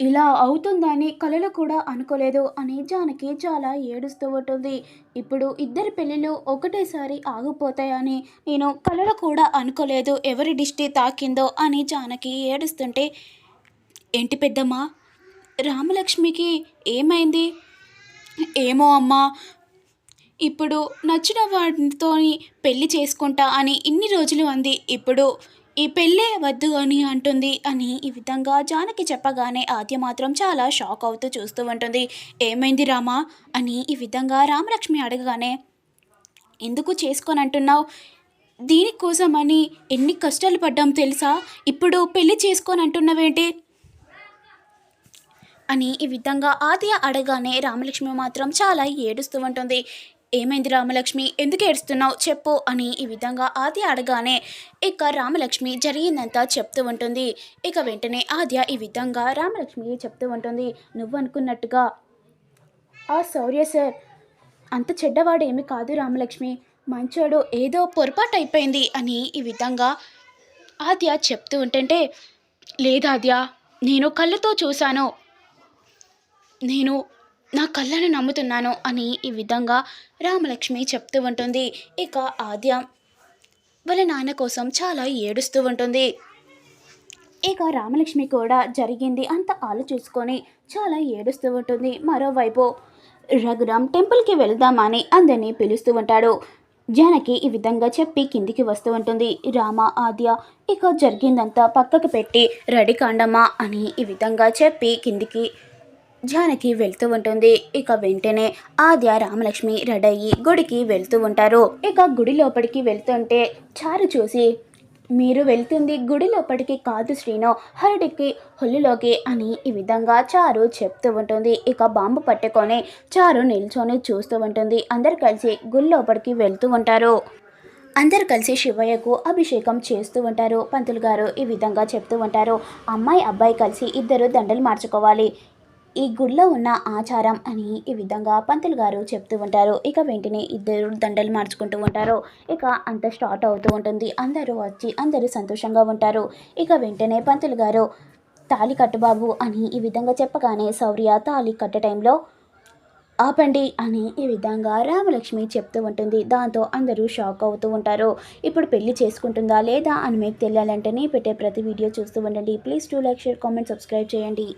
ఇలా అవుతుందని కళలు కూడా అనుకోలేదు అని జానకి చాలా ఏడుస్తూ ఉంటుంది. ఇప్పుడు ఇద్దరి పెళ్ళిళ్ళు ఒకటేసారి ఆగిపోతాయని నేను కళలు కూడా అనుకోలేదు. ఎవరి దిష్టి తాకిందో అని జానకి ఏడుస్తుంటే ఏంటి పెద్దమ్మ రామలక్ష్మికి ఏమైంది? ఏమో అమ్మా ఇప్పుడు నచ్చిన వాడితో పెళ్ళి చేసుకుంటా అని ఇన్ని రోజులు అంది. ఇప్పుడు ఈ పెళ్ళే వద్దు అని అంటుంది. అని ఈ విధంగా జానకి చెప్పగానే ఆద్య మాత్రం చాలా షాక్ అవుతూ చూస్తూ ఉంటుంది. ఏమైంది రామా? అని ఈ విధంగా రామలక్ష్మి అడగగానే ఎందుకు చేసుకొని అంటున్నావు దీనికోసమని ఎన్ని కష్టాలు పడ్డాం తెలుసా? ఇప్పుడు పెళ్ళి చేసుకొని అంటున్నావేంటి అని ఈ విధంగా ఆద్య అడగానే రామలక్ష్మి మాత్రం చాలా ఏడుస్తూ ఉంటుంది. ఏమైంది రామలక్ష్మి? ఎందుకు ఏడుస్తున్నావు? చెప్పు అని ఈ విధంగా ఆద్య అడగానే ఇక రామలక్ష్మి జరిగిందంతా చెప్తూ ఉంటుంది. ఇక వెంటనే ఆద్య ఈ విధంగా రామలక్ష్మి చెప్తూ ఉంటుంది. నువ్వు అనుకున్నట్టుగా ఆ సౌర్య సార్ అంత చెడ్డవాడు ఏమి కాదు రామలక్ష్మి. మంచోడు ఏదో పొరపాటు అయిపోయింది అని ఈ విధంగా ఆద్య చెప్తూ ఉంటుంటే లేదాద్య నేను కళ్ళతో చూశాను. నేను నా కళ్ళను నమ్ముతున్నాను అని ఈ విధంగా రామలక్ష్మి చెప్తూ ఉంటుంది. ఇక ఆద్య వాళ్ళ నాన్న కోసం చాలా ఏడుస్తూ ఉంటుంది. ఇక రామలక్ష్మి కూడా జరిగింది అంత ఆలోచించుకొని చాలా ఏడుస్తూ ఉంటుంది. మరోవైపు రఘురామ్ టెంపుల్కి వెళ్దామని అందరినీ పిలుస్తూ ఉంటాడు. జానకి ఈ విధంగా చెప్పి కిందికి వస్తూ ఉంటుంది. రామ ఆద్య ఇక జరిగిందంతా పక్కకు పెట్టి రెడీ కాండమ్మా అని ఈ విధంగా చెప్పి కిందికి జానకి వెళ్తూ ఉంటుంది. ఇక వెంటనే ఆద్య రామలక్ష్మి రెడయ్యి అయ్యి గుడికి వెళ్తూ ఉంటారు. ఇక గుడి లోపలికి వెళ్తుంటే చారు చూసి మీరు వెళ్తుంది గుడి లోపలికి కాదు శ్రీను హరుడికి హొల్లులోకి అని ఈ విధంగా చారు చెప్తూ ఉంటుంది. ఇక బాంబు పట్టుకొని చారు నిల్చొని చూస్తూ ఉంటుంది. అందరు కలిసి గుడి లోపలికి వెళ్తూ ఉంటారు. అందరు కలిసి శివయ్యకు అభిషేకం చేస్తూ ఉంటారు. పంతులు గారు ఈ విధంగా చెప్తూ ఉంటారు. అమ్మాయి అబ్బాయి కలిసి ఇద్దరు దండలు మార్చుకోవాలి. ఈ గుడిలో ఉన్న ఆచారం అని ఈ విధంగా పంతులు గారు చెప్తూ ఉంటారు. ఇక వెంటనే ఇద్దరు దండలు మార్చుకుంటూ ఉంటారు. ఇక అంత స్టార్ట్ అవుతూ ఉంటుంది. అందరూ వచ్చి అందరూ సంతోషంగా ఉంటారు. ఇక వెంటనే పంతులు గారు తాళి కట్టుబాబు అని ఈ విధంగా చెప్పగానే శౌర్య తాళి కట్టే టైంలో ఆపండి అని ఈ విధంగా రామలక్ష్మి చెప్తూ ఉంటుంది. దాంతో అందరూ షాక్ అవుతూ ఉంటారు. ఇప్పుడు పెళ్ళి చేసుకుంటుందా లేదా అని మీకు తెలియాలంటేనే పెట్టే ప్రతి వీడియో చూస్తూ ఉండండి. Please to like share comment subscribe చేయండి.